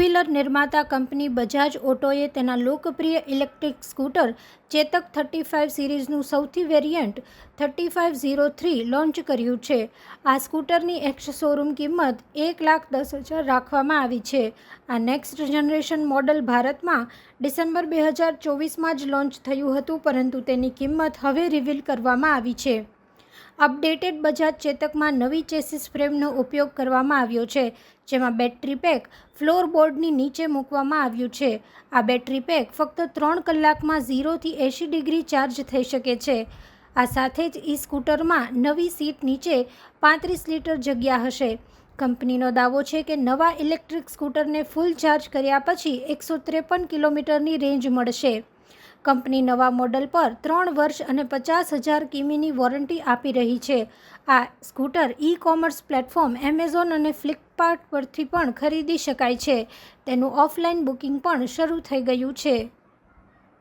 Wheeler નિર્માતા company Bajaj ઓટોએ તેના લોકપ્રિય electric scooter Chetak thirty five સિરીઝનું સૌથી variant thirty five zero three launch કર્યું છે. આ સ્કૂટરની એક્સ શોરૂમ કિંમત એક લાખ દસ હજાર રાખવામાં આવી છે. આ નેક્સ્ટ જનરેશન મોડલ ભારતમાં ડિસેમ્બર બે હજાર ચોવીસમાં જ લોન્ચ થયું હતું, પરંતુ તેની કિંમત હવે રિવીલ કરવામાં આવી છે. અપડેટેડ બજાજ ચેતકમાં નવી ચેસિસ ફ્રેમનો ઉપયોગ કરવામાં આવ્યો છે, જેમાં બેટરી પેક ફ્લોર બોર્ડની નીચે મૂકવામાં આવ્યું છે. આ બેટરી પેક ફક્ત ત્રણ કલાકમાં ઝીરોથી એંશી ડિગ્રી ચાર્જ થઈ શકે છે. આ સાથે જ ઈ સ્કૂટરમાં નવી સીટ નીચે પાંત્રીસ લીટર જગ્યા હશે. કંપનીનો દાવો છે કે નવા ઇલેક્ટ્રિક સ્કૂટરને ફૂલ ચાર્જ કર્યા પછી એકસો ત્રેપન કિલોમીટરની રેન્જ મળશે. કંપની નવા મોડલ પર ત્રણ વર્ષ અને પચાસ હજાર કિમીની વોરંટી આપી રહી છે. આ scooter e commerce platform Amazon અને ફ્લિપકાર્ટ પરથી પણ ખરીદી શકાય છે. તેનું ઓફલાઈન બુકિંગ પણ શરૂ થઈ ગયું છે.